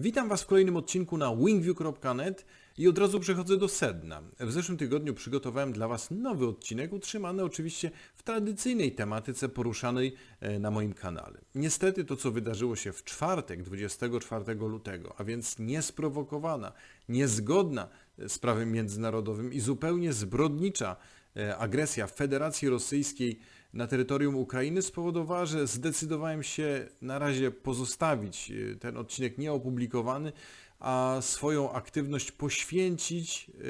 Witam Was w kolejnym odcinku na wingview.net i od razu przechodzę do sedna. W zeszłym tygodniu przygotowałem dla Was nowy odcinek, utrzymany oczywiście w tradycyjnej tematyce poruszanej e, na moim kanale. Niestety to, co wydarzyło się w czwartek, 24 lutego, a więc niesprowokowana, niezgodna z prawem międzynarodowym i zupełnie zbrodnicza e, agresja Federacji Rosyjskiej na terytorium Ukrainy spowodowała, że zdecydowałem się na razie pozostawić e, ten odcinek nieopublikowany, a swoją aktywność poświęcić e,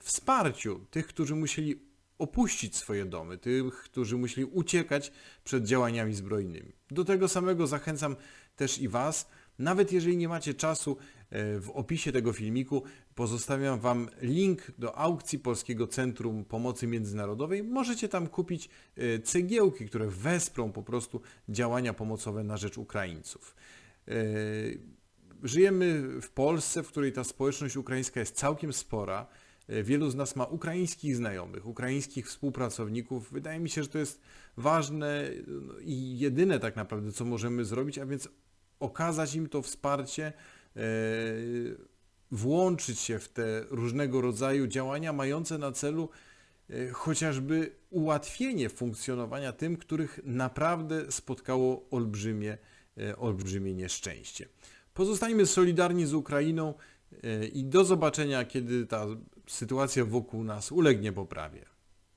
wsparciu tych, którzy musieli opuścić swoje domy, tych, którzy musieli uciekać przed działaniami zbrojnymi. Do tego samego zachęcam też i Was. Nawet jeżeli nie macie czasu, w opisie tego filmiku pozostawiam Wam link do aukcji Polskiego Centrum Pomocy Międzynarodowej. Możecie tam kupić e, cegiełki, które wesprą po prostu działania pomocowe na rzecz Ukraińców. E, Żyjemy w Polsce, w której ta społeczność ukraińska jest całkiem spora. E, Wielu z nas ma ukraińskich znajomych, ukraińskich współpracowników. Wydaje mi się, że to jest ważne no, i jedyne tak naprawdę, co możemy zrobić, a więc okazać im to wsparcie, e, włączyć się w te różnego rodzaju działania mające na celu e, chociażby ułatwienie funkcjonowania tym, których naprawdę spotkało olbrzymie, e, olbrzymie nieszczęście. Pozostańmy solidarni z Ukrainą e, i do zobaczenia, kiedy ta sytuacja wokół nas ulegnie poprawie.